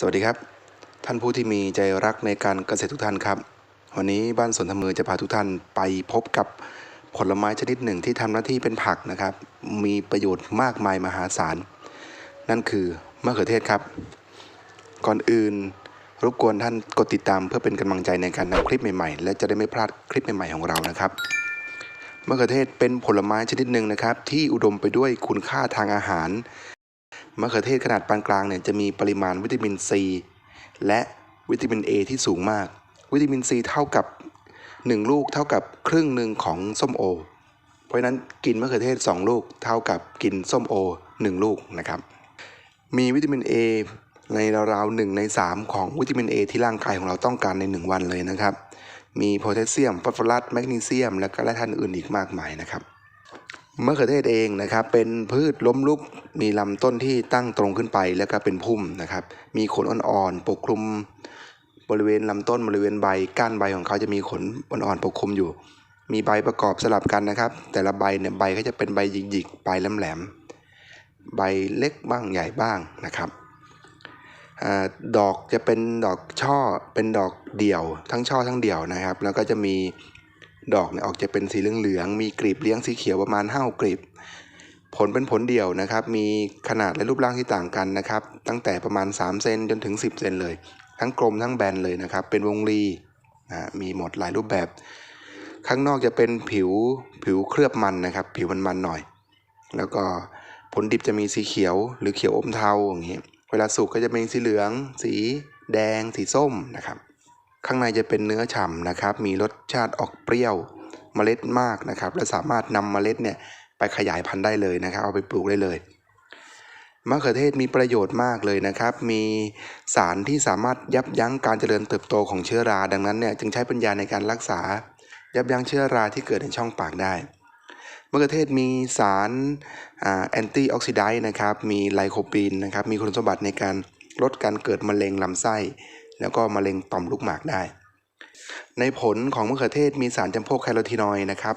สวัสดีครับ ท่านผู้ที่มีใจรักในการเกษตรทุกท่านครับ วันนี้บ้านสวนทำมือจะพาทุกท่านไปพบกับผลไม้ชนิดหนึ่งที่ทำหน้าที่เป็นผักนะครับ มีประโยชน์มากมายมหาศาล นั่นคือมะเขือเทศครับ ก่อนอื่นรบกวนท่านกดติดตามเพื่อเป็นกำลังใจในการนำคลิปใหม่ๆ และจะได้ไม่พลาดคลิปใหม่ๆของเรานะครับมะเขือเทศเป็นผลไม้ชนิดหนึ่งนะครับ ที่อุดมไปด้วยคุณค่าทางอาหาร มะเขือเทศขนาดปานกลางเนี่ยจะมีปริมาณวิตามินซีและวิตามิน A ที่สูงมาก วิตามินซีเท่ากับ 1 ลูกเท่ากับครึ่งหนึ่งของส้มโอ เพราะฉะนั้นกินมะเขือเทศ 2 ลูกเท่ากับกินส้มโอ 1 ลูกนะครับ มีวิตามิน A ในราวๆหนึ่งใน 3 ของวิตามิน A ที่ร่างกายของเราต้องการใน 1 วันเลยนะครับ มีโพแทสเซียม ฟอสฟอรัส แมกนีเซียม และก็แร่ธาตุอื่นอีกมากมายนะครับ มะเขือเทศเองนะครับ เป็นพืชล้มลุก มีลำต้นที่ตั้งตรงขึ้นไปแล้วก็เป็นพุ่มนะครับ มีขนอ่อนๆปกคลุม บริเวณลำต้นบริเวณใบก้านใบของเขาจะมีขนอ่อนๆปกคลุมอยู่ มีใบประกอบสลับกันนะครับ แต่ละใบเนี่ยใบก็จะเป็นใบหยิกๆปลายแหลมๆใบเล็กบ้างใหญ่บ้างนะครับอดอกจะเป็นดอกช่อเป็นดอกเดี่ยว ทั้งช่อทั้งเดี่ยวนะครับ แล้วก็จะมี ดอกเนี่ยออกจะเป็นสีเหลืองๆมีกลีบเลี้ยงสีเขียวประมาณห้ากลีบผลเป็นผลเดี่ยวนะครับ มีขนาดและรูปร่างที่ต่างกันนะครับ ตั้งแต่ประมาณ 3 เซนจนถึง 10 เซนเลย ทั้งกลมทั้งแบนเลยนะครับ เป็นวงรีนะมีหมดหลายรูปแบบ ข้างนอกจะเป็นผิวผิวเคลือบมันนะครับ ผิวมันมันๆหน่อย แล้วก็ผลดิบจะมีสีเขียว หรือเขียวอมเทาอย่างนี้เวลาสุกก็จะเป็นสีเหลือง สีแดง สีส้มนะครับ ข้างในจะเป็นเนื้อฉ่ำนะครับ มีรสชาติออกเปรี้ยวเมล็ดมากนะครับ และสามารถนำเมล็ดเนี่ยไปขยายพันธุ์ได้เลยนะครับ เอาไปปลูกได้เลยมะเขือเทศมีประโยชน์มากเลยนะครับ มีสารที่สามารถยับยั้งการเจริญเติบโตของเชื้อรา ดังนั้นเนี่ยจึงใช้ปัญญาในการรักษา ยับยั้งเชื้อราที่เกิดในช่องปากได้มะเขือเทศมีสารแอนตี้ออกซิไดต์นะครับ มีไลโคปีนนะครับ มีคุณสมบัติในการลดการเกิดมะเร็งลำไส้ แล้วก็มะเร็งต่อมลูกหมากได้ ในผลของมะเขือเทศมีสารจำพวกแคโรทีนอยด์นะครับ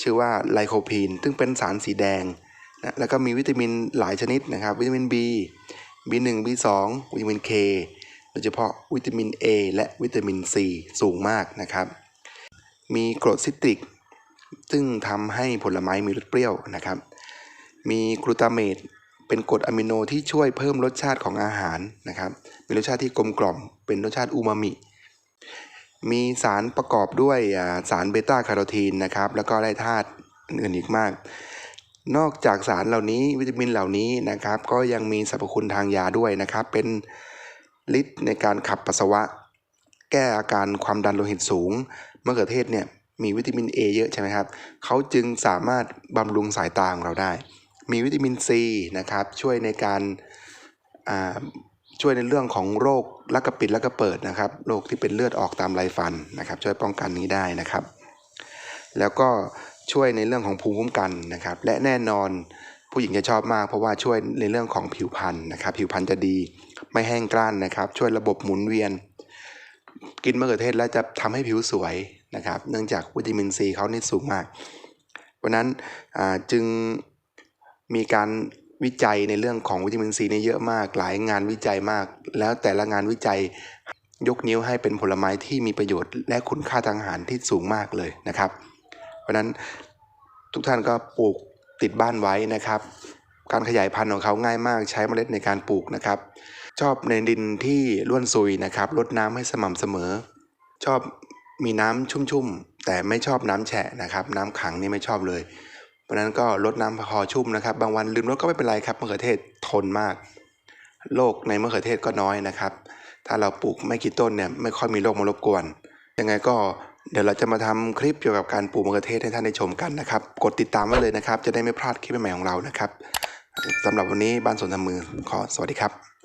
ชื่อว่าไลโคพีน ซึ่งเป็นสารสีแดงนะแล้วก็มีวิตามินหลายชนิดนะครับ วิตามิน B B1 B2 วิตามิน K โดยเฉพาะวิตามิน A และวิตามิน C สูงมากนะครับ มีกรดซิตริก ซึ่งทำให้ผลไม้มีรสเปรี้ยวนะครับ มีกลูตาเมต เป็นกรดอะมิโนที่ช่วยเพิ่มรสชาติของอาหารนะครับมีรสชาติที่กลมกล่อม เป็นรสชาติอูมามิ มีสารประกอบด้วยสารเบต้าแคโรทีนนะครับแล้วก็แร่ธาตุอื่นอีกมาก นอกจากสารเหล่านี้วิตามินเหล่านี้นะครับ ก็ยังมีสรรพคุณทางยาด้วยนะครับ เป็นฤทธิ์ในการขับปัสสาวะ แก้อาการความดันโลหิตสูงมะเขือเทศเนี่ยมีวิตามิน A เยอะใช่ไหมครับ เขาจึงสามารถบำรุงสายตาของเราได้ มีวิตามิน C นะครับช่วยในการช่วยในเรื่องของโรคลักกระปิดลักกระเปิดนะครับโรคที่เป็นเลือดออกตามไรฟันนะครับ ช่วยป้องกันนี้ได้นะครับ แล้วก็ช่วยในเรื่องของภูมิคุ้มกันนะครับ และแน่นอนผู้หญิงจะชอบมาก เพราะว่าช่วยในเรื่องของผิวพรรณนะครับ ผิวพรรณจะดีไม่แห้งกร้านนะครับ ช่วยระบบหมุนเวียน กินมะเขือเทศแล้วจะทำให้ผิวสวยนะครับ เนื่องจากวิตามินซีเขานี่สูงมาก เพราะนั้นจึง มีการวิจัยในเรื่องของวิตามินซีนี่เยอะมาก หลายงานวิจัยมาก แล้วแต่ละงานวิจัยยกนิ้วให้เป็นผลไม้ที่มีประโยชน์ และคุณค่าทางอาหารที่สูงมากเลยนะครับ เพราะนั้นทุกท่านก็ปลูกติดบ้านไว้นะครับ การขยายพันธุ์ของเขาง่ายมากใช้เมล็ดในการปลูกนะครับ ชอบในดินที่ร่วนซุยนะครับรดน้ำให้สม่ำเสมอ ชอบมีน้ำชุ่มๆแต่ไม่ชอบน้ำแฉะนะครับ น้ำขังนี่ไม่ชอบเลย เพราะนั้นก็ลดน้ำพอชุ่มนะครับ บางวันลืมลดก็ไม่เป็นไรครับมะเขือเทศทนมาก โรคในมะเขือเทศก็น้อยนะครับ ถ้าเราปลูกไม่กี่ต้นเนี่ยไม่ค่อยมีโรคมารบกวน ยังไงก็เดี๋ยวเราจะมาทำคลิปเกี่ยวกับการปลูกมะเขือเทศให้ท่านได้ชมกันนะครับ กดติดตามไว้เลยนะครับ จะได้ไม่พลาดคลิปใหม่ของเรานะครับสำหรับวันนี้บ้านสวนทำมือขอสวัสดีครับ